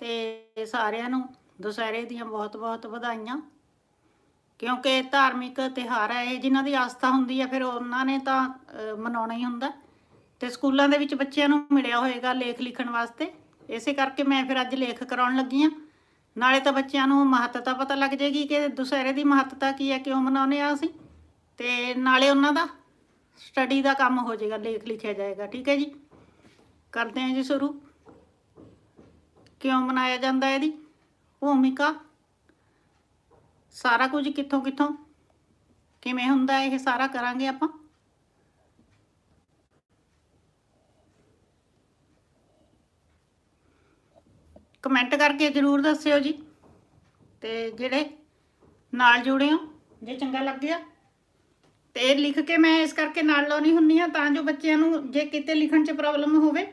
ਤੇ ਸਾਰਿਆਂ ਨੂੰ ਦੁਸਹਿਰੇ ਦੀਆਂ ਬਹੁਤ-ਬਹੁਤ ਵਧਾਈਆਂ। ਕਿਉਂਕਿ ਧਾਰਮਿਕ ਤਿਉਹਾਰ ਹੈ ਇਹ ਜਿਨ੍ਹਾਂ ਦੀ ਆਸਥਾ ਹੁੰਦੀ ਹੈ ਫਿਰ ਉਹਨਾਂ ਨੇ ਤਾਂ ਮਨਾਉਣਾ ਹੀ ਹੁੰਦਾ। ਤੇ ਸਕੂਲਾਂ ਦੇ ਵਿੱਚ ਬੱਚਿਆਂ ਨੂੰ ਮਿਲਿਆ ਹੋਏਗਾ ਲੇਖ ਲਿਖਣ ਵਾਸਤੇ। ਇਸੇ ਕਰਕੇ ਮੈਂ ਫਿਰ ਅੱਜ ਲੇਖ ਕਰਾਉਣ ਲੱਗੀ ਆ। ਨਾਲੇ ਤਾਂ ਬੱਚਿਆਂ ਨੂੰ ਮਹੱਤਤਾ ਪਤਾ ਲੱਗ ਜਾਏਗੀ ਕਿ ਦੁਸਹਿਰੇ ਦੀ ਮਹੱਤਤਾ ਕੀ ਹੈ ਕਿਉਂ ਮਨਾਉਂਦੇ ਆ ਅਸੀਂ। ਤੇ ਨਾਲੇ ਉਹਨਾਂ ਦਾ ਸਟੱਡੀ ਦਾ ਕੰਮ ਹੋ ਜਾਏਗਾ, ਲੇਖ ਲਿਖਿਆ ਜਾਏਗਾ। ਠੀਕ ਹੈ ਜੀ? ਕਰਦੇ ਹਾਂ ਜੀ ਸ਼ੁਰੂ। ਕਿਉਂ ਮਨਾਇਆ ਜਾਂਦਾ ਇਹਦੀ? ਭੂਮਿਕਾ? ਸਾਰਾ ਕੁਝ ਕਿੱਥੋਂ ਕਿੱਥੋਂ? ਕਿਵੇਂ ਹੁੰਦਾ ਇਹ ਸਾਰਾ ਕਰਾਂਗੇ ਆਪਾਂ? ਕਮੈਂਟ ਕਰਕੇ ਜਰੂਰ ਦੱਸਿਓ ਜੀ। ਤੇ ਜਿਹੜੇ ਨਾਲ ਜੁੜੇ ਹੋ, ਜੇ ਚੰਗਾ ਲੱਗਿਆ। ਤੇ ਇਹ ਲਿਖ ਕੇ ਮੈਂ ਇਸ ਕਰਕੇ ਨਾਲ ਲਾਉਣੀ ਹੁੰਨੀ ਆ, ਤਾਂ ਜੋ ਬੱਚਿਆਂ ਨੂੰ ਜੇ ਕਿਤੇ ਲਿਖਣ 'ਚ ਪ੍ਰੋਬਲਮ ਹੋਵੇ,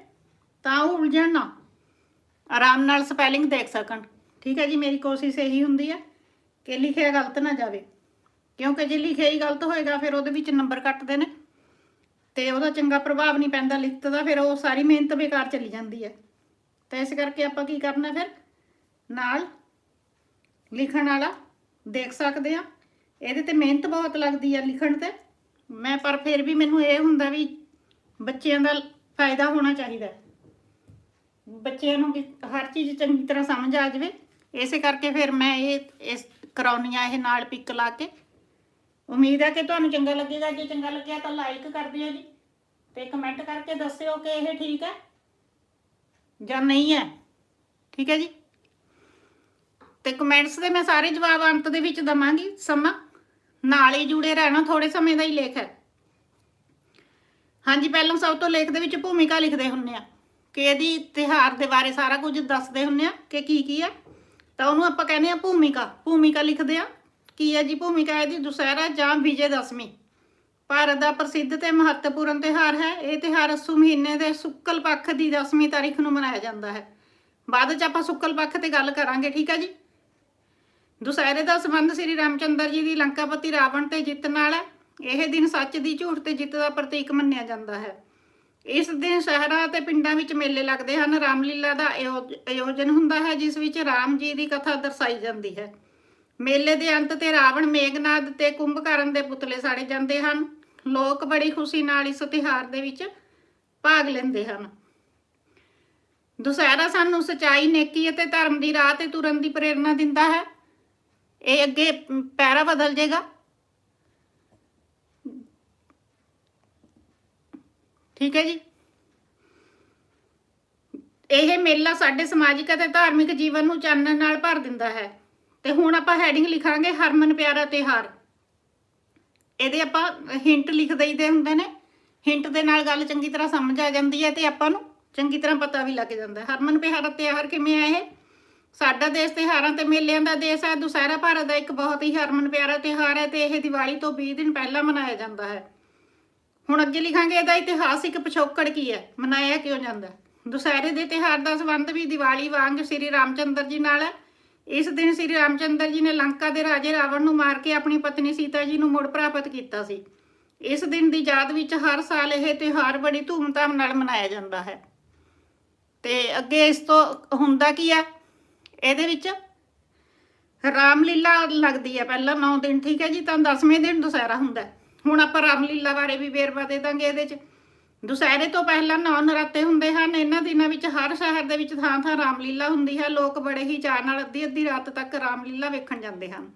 ਤਾਂ ਉਹ ਉਲਝਣ ਨਾ। ਆਰਾਮ ਨਾਲ ਸਪੈਲਿੰਗ ਦੇਖ ਸਕਣ। ਠੀਕ ਹੈ ਜੀ, ਮੇਰੀ ਕੋਸ਼ਿਸ਼ ਇਹੀ ਹੁੰਦੀ ਹੈ ਕਿ ਲਿਖਿਆ ਗਲਤ ਨਾ ਜਾਵੇ। ਕਿਉਂਕਿ ਜੇ ਲਿਖਿਆ ਹੀ ਗਲਤ ਹੋਏਗਾ, ਫਿਰ ਉਹਦੇ ਵਿੱਚ ਨੰਬਰ ਕੱਟਦੇ ਨੇ ਤੇ ਉਹਦਾ ਚੰਗਾ ਪ੍ਰਭਾਵ ਨਹੀਂ ਪੈਂਦਾ ਲਿਖਤ ਦਾ, ਫਿਰ ਉਹ ਸਾਰੀ ਮਿਹਨਤ ਬੇਕਾਰ ਚਲੀ ਜਾਂਦੀ ਹੈ। ਤਾਂ ਇਸ ਕਰਕੇ ਆਪਾਂ ਕੀ ਕਰਨਾ ਫਿਰ? ਨਾਲ ਲਿਖਣ ਵਾਲਾ ਦੇਖ ਸਕਦੇ ਆ ਇਹਦੇ ਤੇ ਮਿਹਨਤ ਬਹੁਤ ਲੱਗਦੀ ਆ ਲਿਖਣ ਤੇ। ਮੈਂ, ਪਰ ਫਿਰ ਵੀ ਮੈਨੂੰ ਇਹ ਹੁੰਦਾ ਵੀ ਬੱਚਿਆਂ ਦਾ ਫਾਇਦਾ ਹੋਣਾ ਚਾਹੀਦਾ ਬੱਚਿਆਂ ਨੂੰ ਵੀ ਹਰ ਚੀਜ਼ ਚੰਗੀ ਤਰ੍ਹਾਂ ਸਮਝ ਆ ਜਾਵੇ। ਇਸੇ ਕਰਕੇ ਫਿਰ ਮੈਂ ਇਹ, ਇਸ ਕਰਾਉਣੀ ਆ ਇਹ ਨਾਲ ਪਿੱਕ ਲਾ ਕੇ। ਉਮੀਦ ਹੈ ਕਿ ਤੁਹਾਨੂੰ ਚੰਗਾ ਲੱਗੇਗਾ। ਜੇ ਚੰਗਾ ਲੱਗਿਆ ਤਾਂ ਲਾਈਕ ਕਰ ਦਿਓ ਜੀ ਤੇ ਕਮੈਂਟ ਕਰਕੇ ਦੱਸਿਓ ਕਿ ਇਹ ਠੀਕ ਹੈ ਜਾਂ ਨਹੀਂ ਹੈ। ਠੀਕ ਹੈ ਜੀ? ਤੇ ਕਮੈਂਟਸ ਦੇ ਮੈਂ ਸਾਰੇ ਜਵਾਬ ਅੰਤ ਦੇ ਵਿੱਚ ਦਵਾਂਗੀ। ਸਮਾਂ ਨਾਲ ਹੀ ਜੁੜੇ ਰਹਿਣਾ ਥੋੜੇ ਸਮੇਂ ਦਾ ਹੀ ਲੇਖ ਹੈ। ਹਾਂਜੀ, ਪਹਿਲਾਂ ਸਭ ਤੋਂ ਲੇਖ ਦੇ ਵਿੱਚ ਭੂਮਿਕਾ ਲਿਖਦੇ ਹੁੰਨੇ ਆ। ਕਿ ਇਹਦੀ ਤਿਹਾਰ ਦੇ ਬਾਰੇ ਸਾਰਾ ਕੁਝ ਦੱਸਦੇ ਹੁੰਨੇ ਆ ਕਿ ਕੀ ਕੀ ਆ। ਤਾਂ ਉਹਨੂੰ ਆਪਾਂ ਕਹਿੰਦੇ ਆ ਭੂਮਿਕਾ। ਭੂਮਿਕਾ ਲਿਖਦੇ ਆ। ਕੀ ਹੈ ਜੀ ਭੂਮਿਕਾ? ਇਹਦੀ ਦੁਸਹਿਰਾ ਜਾਂ ਵਿਜੇ ਦਸ਼ਮੀ। ਭਾਰਤ ਦਾ ਪ੍ਰਸਿੱਧ ਤੇ ਮਹੱਤਵਪੂਰਨ ਤਿਉਹਾਰ ਹੈ। ਇਹ ਤਿਉਹਾਰ ਅਸੂ ਮਹੀਨੇ ਦੇ ਸੁੱਕਲ ਪੱਖ ਦੀ ਦਸਵੀਂ ਤਾਰੀਖ ਨੂੰ ਮਨਾਇਆ ਜਾਂਦਾ ਹੈ। ਬਾਅਦ ਵਿੱਚ ਆਪਾਂ ਸੁੱਕਲ ਪੱਖ ਤੇ ਗੱਲ ਕਰਾਂਗੇ, ਠੀਕ ਹੈ ਜੀ? ਦੁਸਹਿਰੇ ਦਾ ਸੰਬੰਧ ਸ੍ਰੀ ਰਾਮਚੰਦਰ ਜੀ ਦੀ ਲੰਕਾਪਤੀ ਰਾਵਣ ਤੇ ਜਿੱਤ ਨਾਲ ਹੈ। ਇਹ ਦਿਨ ਸੱਚ ਦੀ ਝੂਠ ਤੇ ਜਿੱਤ ਦਾ ਪ੍ਰਤੀਕ ਮੰਨਿਆ ਜਾਂਦਾ ਹੈ। ਇਸ ਦਿਨ ਸ਼ਹਿਰਾਂ ਅਤੇ ਪਿੰਡਾਂ ਵਿੱਚ ਮੇਲੇ ਲੱਗਦੇ ਹਨ। ਰਾਮਲੀਲਾ ਦਾ ਆਯੋ- ਆਯੋਜਨ ਹੁੰਦਾ ਹੈ, ਜਿਸ ਵਿੱਚ ਰਾਮ ਜੀ ਦੀ ਕਥਾ ਦਰਸਾਈ ਜਾਂਦੀ ਹੈ। ਮੇਲੇ ਦੇ ਅੰਤ ਤੇ ਰਾਵਣ ਮੇਘਨਾਦ ਤੇ ਕੁੰਭਕਰਨ ਦੇ ਪੁਤਲੇ ਸਾੜੇ ਜਾਂਦੇ ਹਨ। ਲੋਕ ਬੜੀ ਖੁਸ਼ੀ ਨਾਲ ਇਸ ਤਿਉਹਾਰ ਦੇ ਵਿੱਚ ਭਾਗ ਲੈਂਦੇ ਹਨ। ਦੁਸਹਿਰਾ ਸਾਨੂੰ ਸਚਾਈ, ਨੇਕੀ ਅਤੇ ਧਰਮ ਦੀ ਰਾਹ ਤੇ ਤੁਰਨ ਦੀ ਪ੍ਰੇਰਣਾ ਦਿੰਦਾ ਹੈ। ਇਹ ਅੱਗੇ ਪੈਰਾ ਬਦਲ ਜਾਏਗਾ ਠੀਕ ਹੈ ਜੀ? ਇਹ ਮੇਲਾ ਸਾਡੇ ਸਮਾਜਿਕ ਅਤੇ ਧਾਰਮਿਕ ਜੀਵਨ ਨੂੰ ਚਾਨਣ ਨਾਲ ਭਰ ਦਿੰਦਾ ਹੈ। ਤੇ ਹੁਣ ਆਪਾਂ ਹੈਡਿੰਗ ਲਿਖਾਂਗੇ ਹਰਮਨ ਪਿਆਰਾ ਤਿਉਹਾਰ। ਇਹਦੇ ਆਪਾਂ ਹਿੰਟ ਲਿਖ ਦਈਦੇ ਹੁੰਦੇ ਨੇ। ਹਿੰਟ ਦੇ ਨਾਲ ਗੱਲ ਚੰਗੀ ਤਰ੍ਹਾਂ ਸਮਝ ਆ ਜਾਂਦੀ ਹੈ ਤੇ ਆਪਾਂ ਨੂੰ ਚੰਗੀ ਤਰ੍ਹਾਂ ਪਤਾ ਵੀ ਲੱਗ ਜਾਂਦਾ ਹਰਮਨ ਪਿਆਰਾ ਤਿਉਹਾਰ ਕਿਵੇਂ ਆ ਇਹ? ਸਾਡਾ ਦੇਸ਼ ਤਿਉਹਾਰਾਂ ਤੇ ਮੇਲਿਆਂ ਦਾ ਦੇਸ਼ ਹੈ। ਦੁਸਹਿਰਾ ਭਾਰਤ ਦਾ ਇੱਕ ਬਹੁਤ ਹੀ ਹਰਮਨ ਪਿਆਰਾ ਤਿਉਹਾਰ ਹੈ ਤੇ ਇਹ ਦੀਵਾਲੀ ਤੋਂ 20 ਦਿਨ ਪਹਿਲਾਂ ਮਨਾਇਆ ਜਾਂਦਾ ਹੈ। ਹੁਣ ਅੱਗੇ ਲਿਖਾਂਗੇ, ਇਹਦਾ ਇਤਿਹਾਸਿਕ ਪਿਛੋਕੜ ਕੀ ਹੈ? ਮਨਾਇਆ ਕਿਉਂ ਜਾਂਦਾ? ਦੁਸਹਿਰੇ ਦੇ ਤਿਉਹਾਰ ਦਾ ਸੰਬੰਧ ਵੀ ਦੀਵਾਲੀ ਵਾਂਗ ਸ੍ਰੀ ਰਾਮਚੰਦਰ ਜੀ ਨਾਲ ਹੈ। ਇਸ ਦਿਨ ਸ੍ਰੀ ਰਾਮਚੰਦਰ ਜੀ ਨੇ ਲੰਕਾ ਦੇ ਰਾਜੇ ਰਾਵਣ ਨੂੰ ਮਾਰ ਕੇ ਆਪਣੀ ਪਤਨੀ ਸੀਤਾ ਜੀ ਨੂੰ ਮੁੜ ਪ੍ਰਾਪਤ ਕੀਤਾ ਸੀ। ਇਸ ਦਿਨ ਦੀ ਯਾਦ ਵਿੱਚ ਹਰ ਸਾਲ ਇਹ ਤਿਉਹਾਰ ਬੜੀ ਧੂਮਧਾਮ ਨਾਲ ਮਨਾਇਆ ਜਾਂਦਾ ਹੈ। ਤੇ ਅੱਗੇ ਇਸ ਤੋਂ ਹੁੰਦਾ ਕੀ ਹੈ? ਇਹਦੇ ਵਿੱਚ ਰਾਮਲੀਲਾ ਲੱਗਦੀ ਹੈ ਪਹਿਲਾਂ 9 ਦਿਨ, ਠੀਕ ਹੈ ਜੀ? ਤਾਂ 10ਵੇਂ ਦਿਨ ਦੁਸਹਿਰਾ ਹੁੰਦਾ ਹੈ। ਹੁਣ ਆਪਾਂ ਰਾਮਲੀਲਾ ਬਾਰੇ ਵੀ ਵੇਰਵਾ ਦੇ ਦਾਂਗੇ ਇਹਦੇ 'ਚ। ਦੁਸਹਿਰੇ ਤੋਂ ਪਹਿਲਾਂ ਨੌ ਨਰਾਤੇ ਹੁੰਦੇ ਹਨ। ਇਹਨਾਂ ਦਿਨਾਂ ਵਿੱਚ ਹਰ ਸ਼ਹਿਰ ਦੇ ਵਿੱਚ ਥਾਂ ਥਾਂ ਰਾਮ ਲੀਲਾ ਹੁੰਦੀ ਹੈ। ਲੋਕ ਬੜੇ ਹੀ ਚਾਅ ਨਾਲ ਅੱਧੀ ਅੱਧੀ ਰਾਤ ਤੱਕ ਰਾਮਲੀਲਾ ਵੇਖਣ ਜਾਂਦੇ ਹਨ।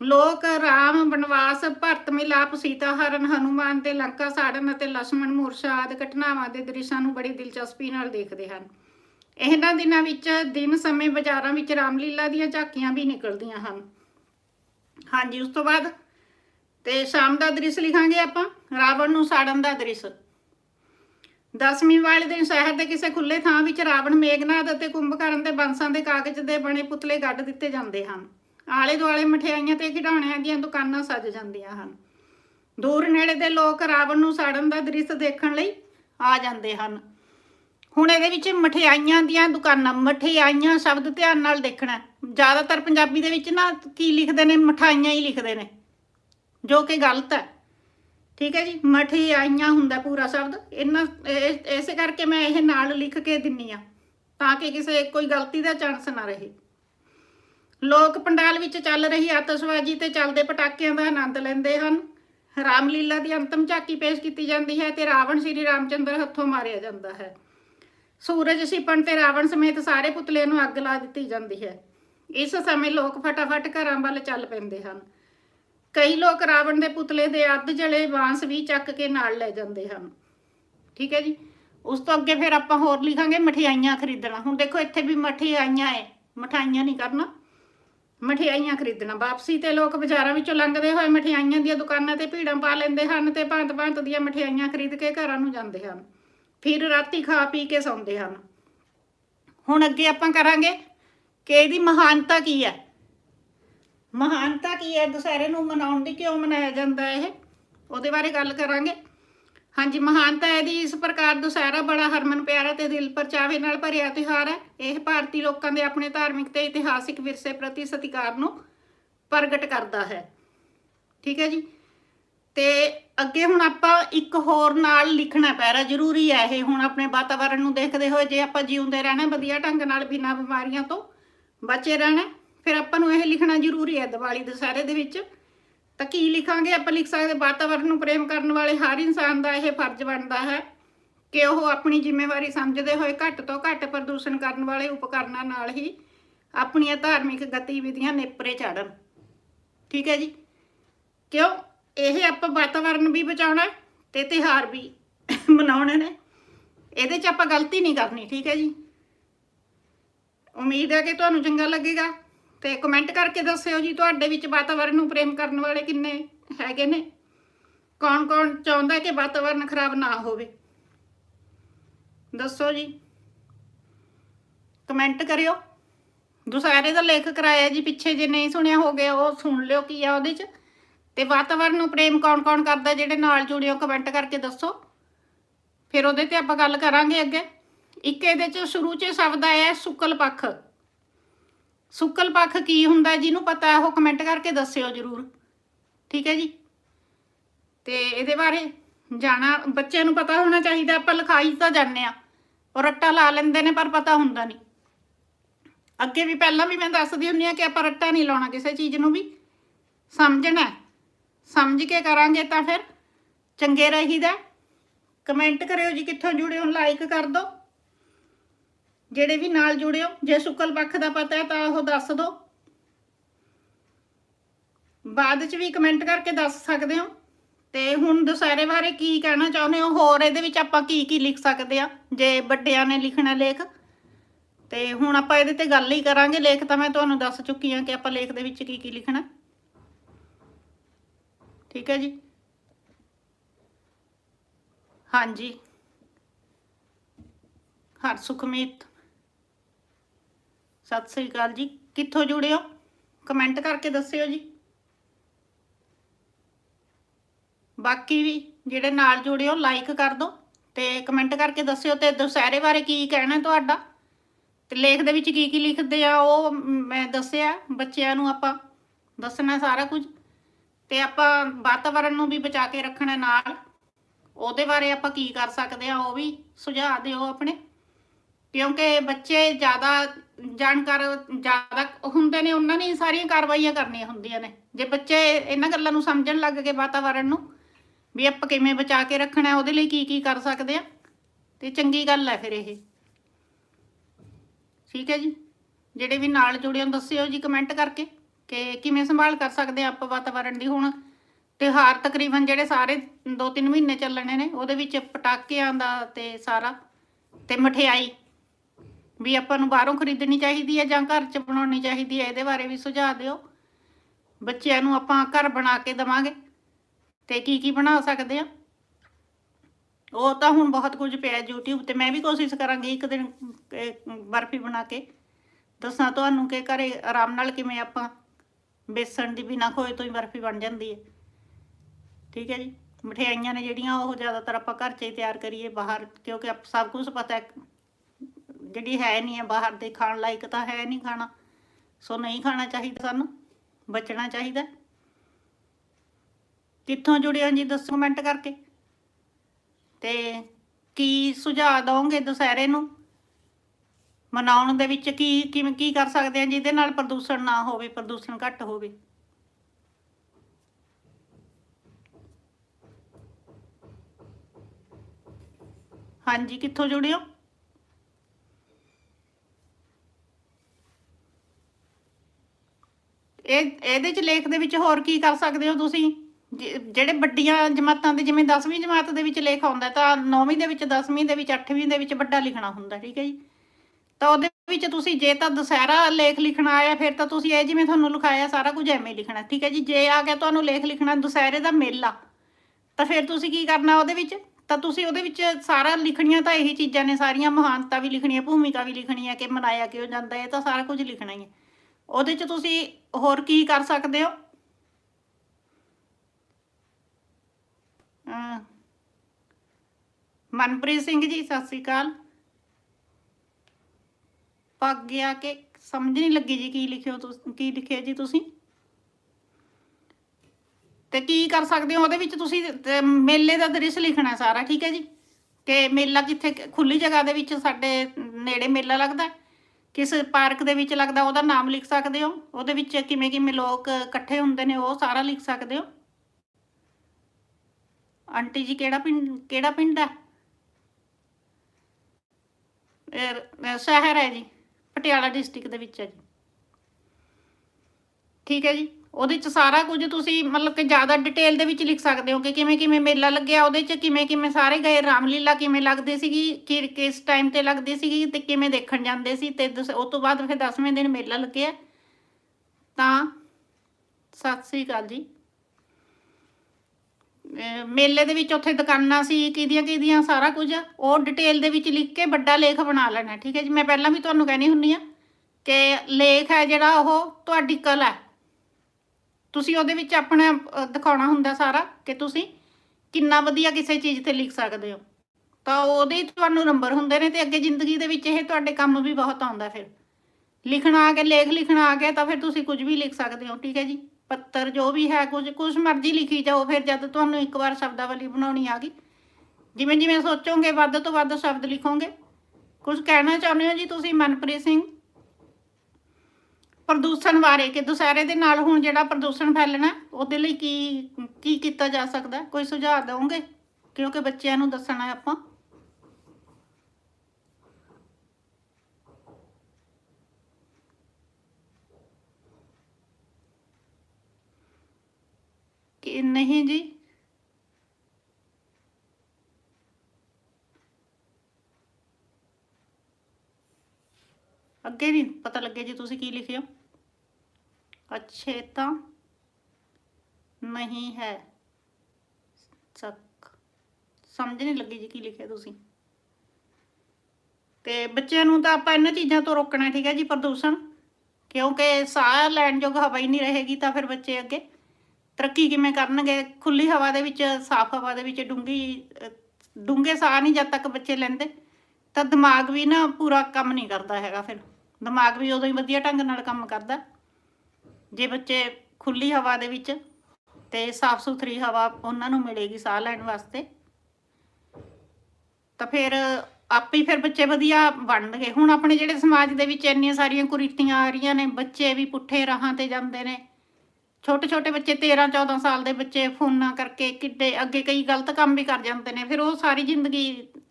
ਲੋਕ ਰਾਮ, ਬਨਵਾਸ, ਭਰਤ ਮਿਲਾਪ ਸੀਤਾ ਹਰਨ ਹਨੂਮਾਨ ਤੇ ਲੰਕਾ ਸਾੜਨ ਅਤੇ ਲక్ష్మణ ਮੂਰਛਾ ਆਦਿ ਘਟਨਾਵਾਂ ਦੇ ਦ੍ਰਿਸ਼ਾਂ ਨੂੰ ਬੜੀ ਦਿਲਚਸਪੀ ਨਾਲ ਦੇਖਦੇ ਹਨ। ਇਹਨਾਂ ਦਿਨਾਂ ਵਿੱਚ ਦਿਨ ਸਮੇਂ ਬਾਜ਼ਾਰਾਂ ਵਿੱਚ ਰਾਮਲੀਲਾ ਦੀਆਂ ਝਾਕੀਆਂ ਵੀ ਨਿਕਲਦੀਆਂ ਹਨ। ਹਾਂਜੀ, ਉਸ ਤੋਂ ਬਾਅਦ ਤੇ ਸ਼ਾਮ ਦਾ ਦ੍ਰਿਸ਼ ਲਿਖਾਂਗੇ ਆਪਾਂ, ਰਾਵਣ ਨੂੰ ਸਾੜਨ ਦਾ ਦ੍ਰਿਸ਼। ਦਸਵੀਂ ਵਾਲੇ ਦਿਨ ਸ਼ਹਿਰ ਦੇ ਕਿਸੇ ਖੁੱਲੇ ਥਾਂ ਵਿੱਚ ਰਾਵਣ ਮੇਘਨਾਦ ਅਤੇ ਕੁੰਭਕਰਨ ਦੇ ਬੰਸਾਂ ਦੇ ਕਾਗਜ਼ ਦੇ ਬਣੇ ਪੁਤਲੇ ਗੱਡ ਦਿੱਤੇ ਜਾਂਦੇ ਹਨ। ਆਲੇ ਦੁਆਲੇ ਮਠਿਆਈਆਂ ਤੇ ਖਿਡੌਣਿਆਂ ਦੀਆਂ ਦੁਕਾਨਾਂ ਸੱਜ ਜਾਂਦੀਆਂ ਹਨ। ਦੂਰ ਨੇੜੇ ਦੇ ਲੋਕ ਰਾਵਣ ਨੂੰ ਸਾੜਨ ਦਾ ਦ੍ਰਿਸ਼ ਦੇਖਣ ਲਈ ਆ ਜਾਂਦੇ ਹਨ। ਹੁਣ ਇਹਦੇ ਵਿੱਚ ਮਠਿਆਈਆਂ ਦੀਆਂ ਦੁਕਾਨਾਂ, ਮਠਿਆਈਆਂ ਸ਼ਬਦ ਧਿਆਨ ਨਾਲ ਦੇਖਣਾ। ਜ਼ਿਆਦਾਤਰ ਪੰਜਾਬੀ ਦੇ ਵਿੱਚ ਨਾ ਕੀ ਲਿਖਦੇ ਨੇ? ਮਠਾਈਆਂ ਹੀ ਲਿਖਦੇ ਨੇ। ਜੋ ਕਿ ਗਲਤ ਹੈ। ਠੀਕ ਹੈ ਜੀ? ਮਠੀ ਆਈਆਂ ਹੁੰਦਾ ਪੂਰਾ ਸ਼ਬਦ। ਇਹਨਾਂ, ਇਹ- ਇਸੇ ਕਰਕੇ ਮੈਂ ਇਹ ਨਾਲ ਲਿਖ ਕੇ ਦਿੰਨੀ ਆ, ਤਾਂ ਕਿ ਕਿਸੇ, ਕੋਈ ਗਲਤੀ ਦਾ ਚਾਂਸ ਨਾ ਰਹੇ। ਲੋਕ ਪੰਡਾਲ ਵਿੱਚ ਚੱਲ ਰਹੀ ਆਤਸ਼ਬਾਜ਼ੀ ਤੇ ਚੱਲਦੇ ਪਟਾਕਿਆਂ ਦਾ ਆਨੰਦ ਲੈਂਦੇ ਹਨ। ਰਾਮਲੀਲਾ ਦੀ ਅੰਤਮ ਝਾਕੀ ਪੇਸ਼ ਕੀਤੀ ਜਾਂਦੀ ਹੈ ਤੇ ਰਾਵਣ ਸ੍ਰੀ ਰਾਮਚੰਦਰ ਹੱਥੋਂ ਮਾਰਿਆ ਜਾਂਦਾ ਹੈ। ਸੂਰਜ ਛਿਪਣ ਤੇ ਰਾਵਣ ਸਮੇਤ ਸਾਰੇ ਪੁਤਲੇ ਨੂੰ ਅੱਗ ਲਾ ਦਿੱਤੀ ਜਾਂਦੀ ਹੈ। ਇਸ ਸਮੇਂ ਲੋਕ ਫਟਾਫਟ ਘਰਾਂ ਵੱਲ ਚੱਲ ਪੈਂਦੇ ਹਨ। ਕਈ ਲੋਕ ਰਾਵਣ ਦੇ ਪੁਤਲੇ ਦੇ ਅੱਧ ਜਲੇ ਬਾਂਸ ਵੀ ਚੱਕ ਕੇ ਨਾਲ ਲੈ ਜਾਂਦੇ ਹਨ। ਠੀਕ ਹੈ ਜੀ? ਉਸ ਤੋਂ ਅੱਗੇ ਫਿਰ ਆਪਾਂ ਹੋਰ ਲਿਖਾਂਗੇ ਮਠਿਆਈਆਂ ਖਰੀਦਣਾ। ਹੁਣ ਦੇਖੋ ਇੱਥੇ ਵੀ ਮਠਿਆਈਆਂ ਹੈ ਮਠਾਈਆਂ ਨਹੀਂ ਕਰਨਾ। ਮਠਿਆਈਆਂ ਖਰੀਦਣਾ। ਵਾਪਸੀ ਤੇ ਲੋਕ ਬਾਜ਼ਾਰਾਂ ਵਿੱਚੋਂ ਲੰਘਦੇ ਹੋਏ ਮਠਿਆਈਆਂ ਦੀਆਂ ਦੁਕਾਨਾਂ ਤੇ ਭੀੜਾਂ ਪਾ ਲੈਂਦੇ ਹਨ ਤੇ ਭਾਂਤ-ਭਾਂਤ ਦੀਆਂ ਮਠਿਆਈਆਂ ਖਰੀਦ ਕੇ ਘਰਾਂ ਨੂੰ ਜਾਂਦੇ ਹਨ। ਫਿਰ ਰਾਤੀ ਖਾ ਪੀ ਕੇ ਸੌਂਦੇ ਹਨ। ਹੁਣ ਅੱਗੇ ਆਪਾਂ ਕਰਾਂਗੇ ਕਿ ਇਹਦੀ ਮਹਾਨਤਾ ਕੀ ਹੈ ਮਹਾਨਤਾ ਕੀ ਹੈ? ਦੁਸਹਿਰੇ ਨੂੰ ਮਨਾਉਣ ਦੀ ਕਿਉਂ ਮਨਾਇਆ ਜਾਂਦਾ ਇਹ? ਉਹਦੇ ਬਾਰੇ ਗੱਲ ਕਰਾਂਗੇ। ਹਾਂਜੀ, ਮਹਾਨਤਾ ਇਹਦੀ ਇਸ ਪ੍ਰਕਾਰ ਦੁਸਹਿਰਾ ਬੜਾ ਹਰਮਨ ਪਿਆਰਾ ਤੇ ਦਿਲ ਪਰਚਾਵੇ ਨਾਲ ਭਰਿਆ ਤਿਉਹਾਰ ਹੈ। ਇਹ ਭਾਰਤੀ ਲੋਕਾਂ ਦੇ ਆਪਣੇ ਧਾਰਮਿਕ ਤੇ ਇਤਿਹਾਸਿਕ ਵਿਰਸੇ ਪ੍ਰਤੀ ਸਤਿਕਾਰ ਨੂੰ ਪ੍ਰਗਟ ਕਰਦਾ ਹੈ। ਠੀਕ ਹੈ ਜੀ? ਤੇ ਅੱਗੇ ਹੁਣ ਆਪਾਂ ਇੱਕ ਹੋਰ ਨਾਲ ਲਿਖਣਾ ਪੈ ਰਿਹਾ, ਜ਼ਰੂਰੀ ਹੈ ਇਹ। ਹੁਣ ਆਪਣੇ ਵਾਤਾਵਰਣ ਨੂੰ ਦੇਖਦੇ ਹੋਏ ਜੇ ਆਪਾਂ ਜਿਉਂਦੇ ਰਹਿਣਾ ਵਧੀਆ ਢੰਗ ਨਾਲ ਬਿਨਾਂ ਬਿਮਾਰੀਆਂ ਤੋਂ ਬਚੇ ਰਹਿਣਾ ਫਿਰ ਆਪਾਂ ਨੂੰ ਇਹ ਲਿਖਣਾ ਜ਼ਰੂਰੀ ਹੈ ਦੀਵਾਲੀ ਦੁਸਹਿਰੇ ਦੇ ਵਿੱਚ। ਤਾਂ ਕੀ ਲਿਖਾਂਗੇ? ਆਪਾਂ ਲਿਖ ਸਕਦੇ ਵਾਤਾਵਰਣ ਨੂੰ ਪ੍ਰੇਮ ਕਰਨ ਵਾਲੇ ਹਰ ਇਨਸਾਨ ਦਾ ਇਹ ਫਰਜ਼ ਬਣਦਾ ਹੈ ਕਿ ਉਹ ਆਪਣੀ ਜ਼ਿੰਮੇਵਾਰੀ ਸਮਝਦੇ ਹੋਏ ਘੱਟ ਤੋਂ ਘੱਟ ਪ੍ਰਦੂਸ਼ਣ ਕਰਨ ਵਾਲੇ ਉਪਕਰਨਾਂ ਨਾਲ ਹੀ ਆਪਣੀਆਂ ਧਾਰਮਿਕ ਗਤੀਵਿਧੀਆਂ ਨੇਪਰੇ ਚਾੜਨ ਠੀਕ ਹੈ ਜੀ? ਕਿਉਂ? ਇਹ ਆਪਾਂ ਵਾਤਾਵਰਣ ਵੀ ਬਚਾਉਣਾ ਤੇ ਤਿਹਾਰ ਵੀ ਮਨਾਉਣੇ ਨੇ। ਇਹਦੇ 'ਚ ਆਪਾਂ ਗਲਤੀ ਨਹੀਂ ਕਰਨੀ, ਠੀਕ ਹੈ ਜੀ? ਉਮੀਦ ਹੈ ਕਿ ਤੁਹਾਨੂੰ ਚੰਗਾ ਲੱਗੇਗਾ। ਤੇ ਕਮੈਂਟ ਕਰਕੇ ਦੱਸਿਓ ਜੀ, ਤੁਹਾਡੇ ਵਿੱਚ ਵਾਤਾਵਰਣ ਨੂੰ ਪ੍ਰੇਮ ਕਰਨ ਵਾਲੇ ਕਿੰਨੇ ਹੈਗੇ ਨੇ? ਕੌਣ ਕੌਣ ਚਾਹੁੰਦਾ ਕਿ ਵਾਤਾਵਰਣ ਖਰਾਬ ਨਾ ਹੋਵੇ? ਦੱਸੋ ਜੀ। ਕਮੈਂਟ ਕਰਿਓ। ਦੁਸਹਿਰੇ ਦਾ ਲੇਖ ਕਰਾਇਆ ਜੀ, ਪਿੱਛੇ ਜੇ ਨਹੀਂ ਸੁਣਿਆ ਹੋ ਗਿਆ, ਉਹ ਸੁਣ ਲਿਓ ਕੀ ਆ ਉਹਦੇ 'ਚ। ਤੇ ਵਾਤਾਵਰਣ ਨੂੰ ਪ੍ਰੇਮ ਕੌਣ ਕੌਣ ਕਰਦਾ, ਜਿਹੜੇ ਨਾਲ ਜੁੜਿਓ ਕਮੈਂਟ ਕਰਕੇ ਦੱਸੋ। ਫਿਰ ਉਹਦੇ ਤੇ ਆਪਾਂ ਗੱਲ ਕਰਾਂਗੇ ਅੱਗੇ। ਇੱਕ ਇਹਦੇ 'ਚ ਸ਼ੁਰੂ 'ਚ ਸ਼ਬਦ ਆਇਆ ਹੈ, ਸੁੱਕਲ ਪੱਖ। ਸੁੱਕਲ ਪੱਖ ਕੀ ਹੁੰਦਾ ਜਿਹਨੂੰ ਪਤਾ ਹੈ, ਉਹ ਕਮੈਂਟ ਕਰਕੇ ਦੱਸਿਓ ਜਰੂਰ। ਠੀਕ ਹੈ ਜੀ? ਤੇ ਇਹਦੇ ਬਾਰੇ ਜਾਣਾ, ਬੱਚਿਆਂ ਨੂੰ ਪਤਾ ਹੋਣਾ ਚਾਹੀਦਾ, ਆਪਾਂ ਲਿਖਾਈ ਤਾਂ ਜਾਂਦੇ ਆ ਉਹ ਰੱਟਾ ਲਾ ਲੈਂਦੇ ਨੇ, ਪਰ ਪਤਾ ਹੁੰਦਾ ਨਹੀਂ। ਅੱਗੇ ਵੀ ਪਹਿਲਾਂ ਵੀ ਮੈਂ ਦੱਸਦੀ ਹੁੰਦੀ ਆ ਕਿ ਆਪਾਂ ਰੱਟਾ ਨਹੀਂ ਲਾਉਣਾ ਕਿਸੇ ਚੀਜ਼ ਨੂੰ ਵੀ। ਸਮਝਣਾ ਸਮਝ ਕੇ ਕਰਾਂਗੇ ਤਾਂ ਫਿਰ ਚੰਗੇ ਰਹੀਦਾ ਕਮੈਂਟ ਕਰਿਓ ਜੀ, ਕਿੱਥੋਂ ਜੁੜੇ ਹੋ ਲਾਈਕ ਕਰ ਦਿਓ। ਜਿਹੜੇ ਵੀ ਨਾਲ ਜੁੜਿਓ ਜੇ ਸ਼ੁਕਲ ਪੱਖ ਦਾ ਪਤਾ ਹੈ ਤਾਂ ਉਹ ਦੱਸ ਦਿਓ ਬਾਅਦ ਚ ਵੀ ਕਮੈਂਟ ਕਰਕੇ ਦੱਸ ਸਕਦੇ ਹੋ। ਤੇ ਹੁਣ ਦੁਸਹਿਰੇ ਬਾਰੇ ਕੀ ਕਹਿਣਾ ਚਾਹੁੰਦੇ ਹੋ? ਹੋਰ ਇਹਦੇ ਵਿੱਚ ਆਪਾਂ ਕੀ ਕੀ ਲਿਖ ਸਕਦੇ ਆ? ਜੇ ਵੱਡਿਆਂ ਨੇ ਲਿਖਣਾ ਲੇਖ। ਤੇ ਹੁਣ ਆਪਾਂ ਇਹਦੇ ਤੇ ਗੱਲ ਹੀ ਕਰਾਂਗੇ। ਲੇਖ ਤਾਂ ਮੈਂ ਤੁਹਾਨੂੰ ਦੱਸ ਚੁੱਕੀ ਹਾਂ ਕਿ ਆਪਾਂ ਲੇਖ ਦੇ ਵਿੱਚ ਕੀ ਕੀ ਲਿਖਣਾ। ਠੀਕ ਹੈ ਜੀ? ਹਾਂਜੀ। ਹਰ ਸੁਖਮੀਤ ਸਤਿ ਸ੍ਰੀ ਅਕਾਲ ਜੀ। ਕਿੱਥੋਂ ਜੁੜੇ ਹੋ? ਕਮੈਂਟ ਕਰਕੇ ਦੱਸਿਓ ਜੀ। ਬਾਕੀ ਵੀ ਜਿਹੜੇ ਨਾਲ ਜੁੜੇ ਹੋ ਲਾਈਕ ਕਰ ਦਿਓ ਤੇ ਕਮੈਂਟ ਕਰਕੇ ਦੱਸਿਓ ਤੇ ਦੁਸਹਿਰੇ ਬਾਰੇ ਕੀ ਕਹਿਣਾ ਤੁਹਾਡਾ। ਤੇ ਲੇਖ ਦੇ ਵਿੱਚ ਕੀ ਕੀ ਲਿਖਦੇ ਆ, ਉਹ ਮੈਂ ਦੱਸਿਆ ਬੱਚਿਆਂ ਨੂੰ ਆਪਾਂ। ਦੱਸਣਾ ਸਾਰਾ ਕੁਝ। ਤੇ ਆਪਾਂ ਵਾਤਾਵਰਣ ਨੂੰ ਵੀ ਬਚਾ ਕੇ ਰੱਖਣਾ ਨਾਲ। ਉਹਦੇ ਬਾਰੇ ਆਪਾਂ ਕੀ ਕਰ ਸਕਦੇ ਆ, ਉਹ ਵੀ ਸੁਝਾਅ ਦਿਓ ਆਪਣੇ। ਕਿਉਂਕਿ ਬੱਚੇ ਜ਼ਿਆਦਾ ਜਾਣਕਾਰ ਜ਼ਿਆਦਾ ਹੁੰਦੇ ਨੇ, ਉਹਨਾਂ ਨੇ ਸਾਰੀਆਂ ਕਾਰਵਾਈਆਂ ਕਰਨੀਆਂ ਹੁੰਦੀਆਂ ਨੇ। ਜੇ ਬੱਚੇ ਇਹਨਾਂ ਗੱਲਾਂ ਨੂੰ ਸਮਝਣ ਲੱਗ ਗਏ ਵਾਤਾਵਰਣ ਨੂੰ, ਵੀ ਆਪਾਂ ਕਿਵੇਂ ਬਚਾ ਕੇ ਰੱਖਣਾ, ਉਹਦੇ ਲਈ ਕੀ ਕੀ ਕਰ ਸਕਦੇ ਆ? ਤੇ ਚੰਗੀ ਗੱਲ ਹੈ ਫਿਰ ਇਹ। ਠੀਕ ਹੈ ਜੀ? ਜਿਹੜੇ ਵੀ ਨਾਲ ਜੁੜਿਓ ਦੱਸਿਓ ਜੀ ਕਮੈਂਟ ਕਰਕੇ ਕਿ ਕਿਵੇਂ ਸੰਭਾਲ ਕਰ ਸਕਦੇ ਆ ਆਪਾਂ ਵਾਤਾਵਰਣ ਦੀ ਹੁਣ। ਤਿਉਹਾਰ ਤਕਰੀਬਨ ਜਿਹੜੇ ਸਾਰੇ 2-3 ਮਹੀਨੇ ਚੱਲਣੇ ਨੇ, ਉਹਦੇ ਵਿੱਚ ਪਟਾਕਿਆਂ ਦਾ ਤੇ ਸਾਰਾ ਤੇ ਮਠਿਆਈ ਵੀ ਆਪਾਂ ਨੂੰ ਬਾਹਰੋਂ ਖਰੀਦਣੀ ਚਾਹੀਦੀ ਹੈ ਜਾਂ ਘਰ 'ਚ ਬਣਾਉਣੀ ਚਾਹੀਦੀ ਹੈ, ਇਹਦੇ ਬਾਰੇ ਵੀ ਸੁਝਾਅ ਦਿਓ। ਬੱਚਿਆਂ ਨੂੰ ਆਪਾਂ ਘਰ ਬਣਾ ਕੇ ਦਵਾਂਗੇ। ਤੇ ਕੀ ਕੀ ਬਣਾ ਸਕਦੇ ਆ? ਉਹ ਤਾਂ ਹੁਣ ਬਹੁਤ ਕੁਝ ਪਿਆ YouTube ਤੇ, ਮੈਂ ਵੀ ਕੋਸ਼ਿਸ਼ ਕਰਾਂਗੀ ਇੱਕ ਦਿਨ ਬਰਫੀ ਬਣਾ ਕੇ। ਦੱਸਾਂ ਤੁਹਾਨੂੰ ਕਿ ਘਰੇ ਆਰਾਮ ਨਾਲ ਕਿਵੇਂ ਆਪਾਂ ਬੇਸਣ ਦੀ ਬਿਨਾ ਖੋਏ ਤੋਂ ਹੀ ਬਰਫੀ ਬਣ ਜਾਂਦੀ ਹੈ। ਠੀਕ ਹੈ ਜੀ? ਮਠਿਆਈਆਂ ਨੇ ਜਿਹੜੀਆਂ, ਉਹ ਜ਼ਿਆਦਾਤਰ ਆਪਾਂ ਘਰ 'ਚ ਹੀ ਤਿਆਰ ਕਰੀਏ ਬਾਹਰ, ਕਿਉਂਕਿ ਆਪ, ਸਭ ਕੁਝ ਪਤਾ ਹੈ। ਜਿਹੜੀ ਹੈ ਨਹੀਂ ਹੈ, ਬਾਹਰ ਦੇ ਖਾਣ ਲਾਇਕ ਤਾਂ ਹੈ ਨਹੀਂ ਖਾਣਾ। ਸੋ ਨਹੀਂ ਖਾਣਾ ਚਾਹੀਦਾ ਸਾਨੂੰ, ਬਚਣਾ ਚਾਹੀਦਾ। ਕਿੱਥੋਂ ਜੁੜੇ ਜੀ ਦੱਸੋ ਕਮੈਂਟ ਕਰਕੇ। ਤੇ ਕੀ ਸੁਝਾਅ ਦਵੋਗੇ ਦੁਸਹਿਰੇ ਨੂੰ? ਮਨਾਉਣ ਦੇ ਵਿੱਚ ਕੀ, ਕਿਵੇਂ, ਕੀ ਕਰ ਸਕਦੇ ਆ ਜਿਹਦੇ ਨਾਲ ਪ੍ਰਦੂਸ਼ਣ ਨਾ ਹੋਵੇ, ਪ੍ਰਦੂਸ਼ਣ ਘੱਟ ਹੋਵੇ? ਹਾਂਜੀ, ਕਿੱਥੋਂ ਜੁੜਿਓ ਇਹ, ਇਹਦੇ ਚ ਲੇਖ ਦੇ ਵਿੱਚ ਹੋਰ ਕੀ ਕਰ ਸਕਦੇ ਹੋ ਤੁਸੀਂ? ਜਿ- ਜਿਹੜੇ ਵੱਡੀਆਂ ਜਮਾਤਾਂ ਦੇ, ਜਿਵੇਂ 10ਵੀਂ ਜਮਾਤ ਦੇ ਵਿੱਚ ਲੇਖ ਆਉਂਦਾ, ਤਾਂ 9ਵੀਂ ਦੇ ਵਿੱਚ 10ਵੀਂ ਦੇ ਵਿੱਚ 8ਵੀਂ ਦੇ ਵਿੱਚ ਵੱਡਾ ਲਿਖਣਾ ਹੁੰਦਾ, ਠੀਕ ਹੈ ਜੀ? ਤਾਂ ਉਹਦੇ ਵਿੱਚ ਤੁਸੀਂ ਜੇ ਤਾਂ ਦੁਸਹਿਰਾ ਲੇਖ ਲਿਖਣਾ ਆਇਆ, ਫਿਰ ਤਾਂ ਤੁਸੀਂ ਇਹ ਜਿਵੇਂ ਤੁਹਾਨੂੰ ਲਿਖਾਇਆ, ਸਾਰਾ ਕੁਝ ਐਵੇਂ ਲਿਖਣਾ, ਠੀਕ ਹੈ ਜੀ? ਜੇ ਆ ਗਿਆ ਤੁਹਾਨੂੰ ਲੇਖ ਲਿਖਣਾ, ਦੁਸਹਿਰੇ ਦਾ ਮੇਲਾ, ਤਾਂ ਫਿਰ ਤੁਸੀਂ ਕੀ ਕਰਨਾ ਉਹਦੇ ਵਿੱਚ? ਤਾਂ ਤੁਸੀਂ ਉਹਦੇ ਵਿੱਚ ਸਾਰਾ ਲਿਖਣੀਆਂ ਤਾਂ ਇਹੀ ਚੀਜ਼ਾਂ ਨੇ, ਸਾਰੀਆਂ ਮਹਾਨਤਾ ਵੀ ਲਿਖਣੀਆਂ ਭੂਮਿਕਾ ਵੀ ਲਿਖਣੀ ਹੈ, ਕਿ ਮਨਾਇਆ ਕਿਉਂ ਜਾਂਦਾ, ਇਹ ਤਾਂ ਸਾਰਾ ਕੁਝ ਲਿਖਣਾ ਹੀ ਹੈ। ਉਹਦੇ 'ਚ ਤੁਸੀਂ ਹੋਰ ਕੀ ਕਰ ਸਕਦੇ ਹੋ? ਮਨਪ੍ਰੀਤ ਸਿੰਘ ਜੀ ਸਤਿ ਸ੍ਰੀ ਅਕਾਲ। ਪੱਗ ਗਿਆ ਕਿ ਸਮਝ ਨਹੀਂ ਲੱਗੀ ਜੀ ਕੀ ਲਿਖਿਓ ਤੁਸੀਂ ਕੀ ਲਿਖਿਆ ਜੀ ਤੁਸੀਂ? ਤੇ ਕੀ ਕਰ ਸਕਦੇ ਹੋ ਉਹਦੇ ਵਿੱਚ ਤੁਸੀਂ? ਮੇਲੇ ਦਾ ਦ੍ਰਿਸ਼ ਲਿਖਣਾ ਸਾਰਾ ਠੀਕ ਹੈ ਜੀ? ਕਿ ਮੇਲਾ ਕਿੱਥੇ ਖੁੱਲੀ ਜਗ੍ਹਾ ਦੇ ਵਿੱਚ ਸਾਡੇ ਨੇੜੇ ਮੇਲਾ ਲੱਗਦਾ ਹੈ, ਕਿਸ ਪਾਰਕ ਦੇ ਵਿੱਚ ਲੱਗਦਾ ਉਹਦਾ ਨਾਮ ਲਿਖ ਸਕਦੇ ਹੋ? ਉਹਦੇ ਵਿੱਚ ਕਿਵੇਂ ਕਿਵੇਂ ਲੋਕ ਇਕੱਠੇ ਹੁੰਦੇ ਨੇ, ਉਹ ਸਾਰਾ ਲਿਖ ਸਕਦੇ ਹੋ? ਆਂਟੀ ਜੀ ਕਿਹੜਾ ਪਿੰਡ ਕਿਹੜਾ ਪਿੰਡ ਹੈ ਸ਼ਹਿਰ ਹੈ ਜੀ, ਪਟਿਆਲਾ ਡਿਸਟ੍ਰਿਕਟ ਦੇ ਵਿੱਚ ਹੈ ਜੀ। ਠੀਕ ਹੈ ਜੀ। ਉਹਦੇ ਚ ਸਾਰਾ ਕੁਝ ਤੁਸੀਂ ਮਤਲਬ ਕਿ ਜ਼ਿਆਦਾ ਡਿਟੇਲ ਦੇ ਵਿੱਚ ਲਿਖ ਸਕਦੇ ਹੋ ਕਿ ਕਿਵੇਂ ਕਿਵੇਂ ਮੇਲਾ ਲੱਗਿਆ, ਉਹਦੇ ਚ ਕਿਵੇਂ ਕਿਵੇਂ ਸਾਰੇ ਗਏ, ਰਾਮਲੀਲਾ ਕਿਵੇਂ ਲੱਗਦੀ ਸੀਗੀ, ਕਿ ਕਿਸ ਟਾਈਮ ਤੇ ਲੱਗਦੀ ਸੀਗੀ ਤੇ ਕਿਵੇਂ ਦੇਖਣ ਜਾਂਦੇ ਸੀ ਤੇ ਦਸ- ਉਹ ਤੋਂ ਬਾਅਦ ਫਿਰ 10ਵੇਂ ਦਿਨ ਮੇਲਾ ਲੱਗਿਆ। ਤਾਂ ਸਤਿ ਸ੍ਰੀ ਅਕਾਲ ਜੀ। ਮੇਲੇ ਦੇ ਵਿੱਚ ਉੱਥੇ ਦੁਕਾਨਾਂ ਸੀ, ਕਿਹਦੀਆਂ ਕਿਹਦੀਆਂ, ਸਾਰਾ ਕੁਝ। ਉਹ ਡਿਟੇਲ ਦੇ ਵਿੱਚ ਲਿਖ ਕੇ ਵੱਡਾ ਲੇਖ ਬਣਾ ਲੈਣਾ, ਠੀਕ ਹੈ ਜੀ? ਮੈਂ ਪਹਿਲਾਂ ਵੀ ਤੁਹਾਨੂੰ ਕਹਿਣੀ ਹੁੰਨੀ ਆ ਕਿ ਲੇਖ ਹੈ ਜਿਹੜਾ ਉਹ ਤੁਹਾਡੀ ਕਲਾ ਹੈ। ਤੁਸੀਂ ਉਹਦੇ ਵਿੱਚ ਆਪਣਾ ਅਹ, ਦਿਖਾਉਣਾ ਹੁੰਦਾ ਸਾਰਾ ਕਿ ਤੁਸੀਂ ਕਿੰਨਾ ਵਧੀਆ ਕਿਸੇ ਚੀਜ਼ ਤੇ ਲਿਖ ਸਕਦੇ ਹੋ। ਤਾਂ ਉਹਦੇ ਹੀ ਤੁਹਾਨੂੰ ਨੰਬਰ ਹੁੰਦੇ ਨੇ ਤੇ ਅੱਗੇ ਜ਼ਿੰਦਗੀ ਦੇ ਵਿੱਚ ਇਹ ਤੁਹਾਡੇ ਕੰਮ ਵੀ ਬਹੁਤ ਆਉਂਦਾ ਫਿਰ। ਲਿਖਣਾ ਆ ਗਿਆ ਲੇਖ ਲਿਖਣਾ ਆ ਗਿਆ ਤਾਂ ਫਿਰ ਤੁਸੀਂ ਕੁਝ ਵੀ ਲਿਖ ਸਕਦੇ ਹੋ ਠੀਕ ਹੈ ਜੀ? ਪੱਤਰ ਜੋ ਵੀ ਹੈ ਕੁਝ ਕੁਝ ਮਰਜ਼ੀ ਲਿਖੀ ਜਾਓ ਫਿਰ ਜਦ ਤੁਹਾਨੂੰ ਇੱਕ ਵਾਰ ਸ਼ਬਦਾਵਲੀ ਬਣਾਉਣੀ ਆ ਗਈ ਜਿਵੇਂ ਜਿਵੇਂ ਸੋਚੋਗੇ ਵੱਧ ਤੋਂ ਵੱਧ ਸ਼ਬਦ ਲਿਖੋਗੇ। ਕੁਝ ਕਹਿਣਾ ਚਾਹੁੰਦੇ ਹੋ ਜੀ ਤੁਸੀਂ ਮਨਪ੍ਰੀਤ ਸਿੰਘ? ਪ੍ਰਦੂਸ਼ਣ ਬਾਰੇ ਕਿ ਦੁਸਹਿਰੇ ਦੇ ਨਾਲ ਹੁਣ ਜਿਹੜਾ ਪ੍ਰਦੂਸ਼ਣ ਫੈਲਣਾ, ਉਹਦੇ ਲਈ ਕੀ ਕੀ ਕੀਤਾ ਜਾ ਸਕਦਾ? ਕੋਈ ਸੁਝਾਅ ਦਿਓਗੇ ਕਿਉਂਕਿ ਬੱਚਿਆਂ ਨੂੰ ਦੱਸਣਾ ਹੈ ਆਪਾਂ। ਕਿ ਨਹੀਂ ਜੀ? ਅੱਗੇ ਨਹੀਂ ਪਤਾ ਲੱਗੇ ਜੀ ਤੁਸੀਂ ਕੀ ਲਿਖਿਓ ਅੱਛੇ ਤਾਂ ਨਹੀਂ ਹੈ। ਸਕ ਸਮਝ ਨਹੀਂ ਲੱਗੀ ਜੀ ਕੀ ਲਿਖਿਆ ਤੁਸੀਂ। ਤੇ ਬੱਚਿਆਂ ਨੂੰ ਤਾਂ ਆਪਾਂ ਇਹਨਾਂ ਚੀਜ਼ਾਂ ਤੋਂ ਰੋਕਣਾ ਠੀਕ ਹੈ ਜੀ ਪ੍ਰਦੂਸ਼ਣ। ਕਿਉਂਕਿ ਸਾਹ ਲੈਣ ਯੋਗ ਹਵਾ ਹੀ ਨਹੀਂ ਰਹੇਗੀ ਤਾਂ ਫਿਰ ਬੱਚੇ ਅੱਗੇ ਤਰੱਕੀ ਕਿਵੇਂ ਕਰਨਗੇ? ਖੁੱਲੀ ਹਵਾ ਦੇ ਵਿੱਚ ਸਾਫ਼ ਹਵਾ ਦੇ ਵਿੱਚ ਡੂੰਗੀ ਅਹ, ਡੂੰਘੇ ਸਾਹ ਨਹੀਂ ਜਦ ਤੱਕ ਬੱਚੇ ਲੈਂਦੇ। ਤਾਂ ਦਿਮਾਗ ਵੀ ਨਾ ਪੂਰਾ ਕੰਮ ਨਹੀਂ ਕਰਦਾ ਹੈਗਾ ਫਿਰ। ਦਿਮਾਗ ਵੀ ਉਦੋਂ ਹੀ ਵਧੀਆ ਢੰਗ ਨਾਲ ਕੰਮ ਕਰਦਾ। ਜੇ ਬੱਚੇ ਖੁੱਲੀ ਹਵਾ ਦੇ ਵਿੱਚ ਤੇ ਸਾਫ਼ ਸੁਥਰੀ ਹਵਾ ਉਹਨਾਂ ਨੂੰ ਮਿਲੇਗੀ ਸਾਹ ਲੈਣ ਵਾਸਤੇ, ਤਾਂ ਫਿਰ ਆਪੇ ਫਿਰ ਬੱਚੇ ਵਧੀਆ ਬਣਨਗੇ। ਹੁਣ ਆਪਣੇ ਜਿਹੜੇ ਸਮਾਜ ਦੇ ਵਿੱਚ ਇੰਨੀਆਂ ਸਾਰੀਆਂ ਕੁਰੀਤੀਆਂ ਆ ਰਹੀਆਂ ਨੇ, ਬੱਚੇ ਵੀ ਪੁੱਠੇ ਰਾਹਾਂ ਤੇ ਜਾਂਦੇ ਨੇ। ਛੋਟੇ ਛੋਟੇ ਬੱਚੇ 13 14 ਸਾਲ ਦੇ ਬੱਚੇ ਫੋਨਾਂ ਕਰਕੇ ਕਿੱਡੇ ਅੱਗੇ ਕਈ ਗਲਤ ਕੰਮ ਵੀ ਕਰ ਜਾਂਦੇ ਨੇ, ਫਿਰ ਉਹ ਸਾਰੀ ਜ਼ਿੰਦਗੀ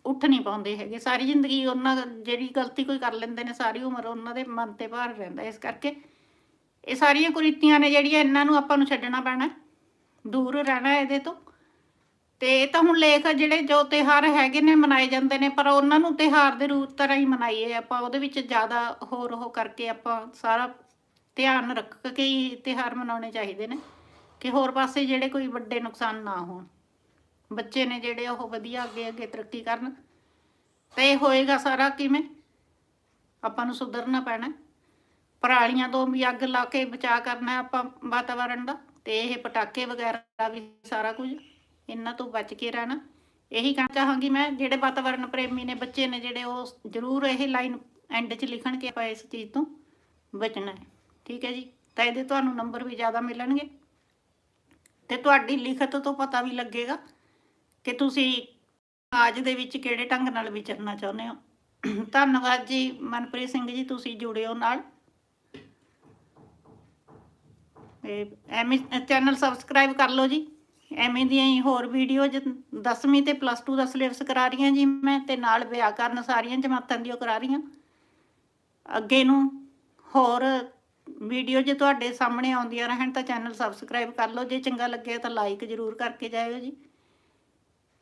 ਉੱਠ ਨਹੀਂ ਪਾਉਂਦੇ ਹੈਗੇ। ਸਾਰੀ ਜ਼ਿੰਦਗੀ ਉਹਨਾਂ ਜਿਹੜੀ ਗਲਤੀ ਕੋਈ ਕਰ ਲੈਂਦੇ ਨੇ, ਸਾਰੀ ਉਮਰ ਉਹਨਾਂ ਦੇ ਮਨ ਤੇ ਭਾਰ ਰਹਿੰਦਾ ਇਸ ਕਰਕੇ ਇਹ ਸਾਰੀਆਂ ਕੁਰੀਤੀਆਂ ਨੇ ਜਿਹੜੀਆਂ ਇਹਨਾਂ ਨੂੰ ਆਪਾਂ ਨੂੰ ਛੱਡਣਾ ਪੈਣਾ ਦੂਰ ਰਹਿਣਾ ਇਹਦੇ ਤੋਂ। ਤੇ ਇਹ ਤਾਂ ਹੁਣ ਲੇਖ ਜਿਹੜੇ ਜੋ ਤਿਉਹਾਰ ਹੈਗੇ ਨੇ, ਮਨਾਏ ਜਾਂਦੇ ਨੇ, ਪਰ ਉਹਨਾਂ ਨੂੰ ਤਿਉਹਾਰ ਦੇ ਰੂਪ ਤਰ੍ਹਾਂ ਹੀ ਮਨਾਈਏ ਆਪਾਂ। ਉਹਦੇ ਵਿੱਚ ਜ਼ਿਆਦਾ ਹੋਰ ਉਹ ਕਰਕੇ ਆਪਾਂ ਸਾਰਾ ਧਿਆਨ ਰੱਖ ਕੇ ਹੀ ਤਿਉਹਾਰ ਮਨਾਉਣੇ ਚਾਹੀਦੇ ਨੇ। ਕਿ ਹੋਰ ਪਾਸੇ ਜਿਹੜੇ ਕੋਈ ਵੱਡੇ ਨੁਕਸਾਨ ਨਾ ਹੋਣ। ਬੱਚੇ ਨੇ ਜਿਹੜੇ ਉਹ ਵਧੀਆ ਅੱਗੇ ਅੱਗੇ ਤਰੱਕੀ ਕਰਨ। ਤੇ ਇਹ ਹੋਏਗਾ ਸਾਰਾ ਕਿਵੇਂ? ਆਪਾਂ ਨੂੰ ਸੁਧਰਨਾ ਪੈਣਾ। ਪਰਾਲੀਆਂ ਤੋਂ ਵੀ ਅੱਗ ਲਾ ਕੇ ਬਚਾ ਕਰਨਾ ਆਪਾਂ ਵਾਤਾਵਰਣ ਦਾ। ਤੇ ਇਹ ਪਟਾਕੇ ਵਗੈਰਾ ਵੀ ਸਾਰਾ ਕੁਝ ਇਹਨਾਂ ਤੋਂ ਬਚ ਕੇ ਰਹਿਣਾ। ਇਹੀ ਕਹਿਣਾ ਚਾਹਾਂਗੀ ਮੈਂ, ਜਿਹੜੇ ਵਾਤਾਵਰਣ ਪ੍ਰੇਮੀ ਨੇ ਬੱਚੇ ਨੇ ਜਿਹੜੇ ਉਹ ਜ਼ਰੂਰ ਇਹ ਲਾਈਨ ਐਂਡ 'ਚ ਲਿਖਣ ਕਿ ਆਪਾਂ ਇਸ ਚੀਜ਼ ਤੋਂ ਬਚਣਾ ਹੈ। ਠੀਕ ਹੈ ਜੀ? ਤਾਂ ਇਹਦੇ ਤੁਹਾਨੂੰ ਨੰਬਰ ਵੀ ਜ਼ਿਆਦਾ ਮਿਲਣਗੇ। ਤੇ ਤੁਹਾਡੀ ਲਿਖਤ ਤੋਂ ਪਤਾ ਵੀ ਲੱਗੇਗਾ ਕਿ ਤੁਸੀਂ ਸਮਾਜ ਦੇ ਵਿੱਚ ਕਿਹੜੇ ਢੰਗ ਨਾਲ ਵਿਚਰਨਾ ਚਾਹੁੰਦੇ ਹੋ? ਧੰਨਵਾਦ ਜੀ, ਮਨਪ੍ਰੀਤ ਸਿੰਘ ਜੀ, ਤੁਸੀਂ ਜੁੜਿਓ ਨਾਲ। ਤੇ ਐਵੇਂ ਚੈਨਲ ਸਬਸਕ੍ਰਾਈਬ ਕਰ ਲਓ ਜੀ। ਐਵੇਂ ਦੀਆਂ ਹੀ ਹੋਰ ਵੀਡੀਓ 10ਵੀਂ ਤੇ ਪਲੱਸ 2 ਦਾ ਸਿਲੇਬਸ ਕਰਾ ਰਹੀ ਹਾਂ ਜੀ ਮੈਂ ਤੇ ਨਾਲ ਵਿਆਕਰਨ ਸਾਰੀਆਂ ਜਮਾਤਾਂ ਦੀਆਂ ਕਰਾ ਰਹੀ ਹਾਂ। ਅੱਗੇ ਨੂੰ ਹੋਰ ਵੀਡੀਓ ਜੇ ਤੁਹਾਡੇ ਸਾਹਮਣੇ ਆਉਂਦੀਆਂ ਰਹਿਣ ਤਾਂ ਚੈਨਲ ਸਬਸਕ੍ਰਾਈਬ ਕਰ ਲਓ, ਜੇ ਚੰਗਾ ਲੱਗਿਆ ਤਾਂ ਲਾਈਕ ਜ਼ਰੂਰ ਕਰਕੇ ਜਾਇਓ ਜੀ।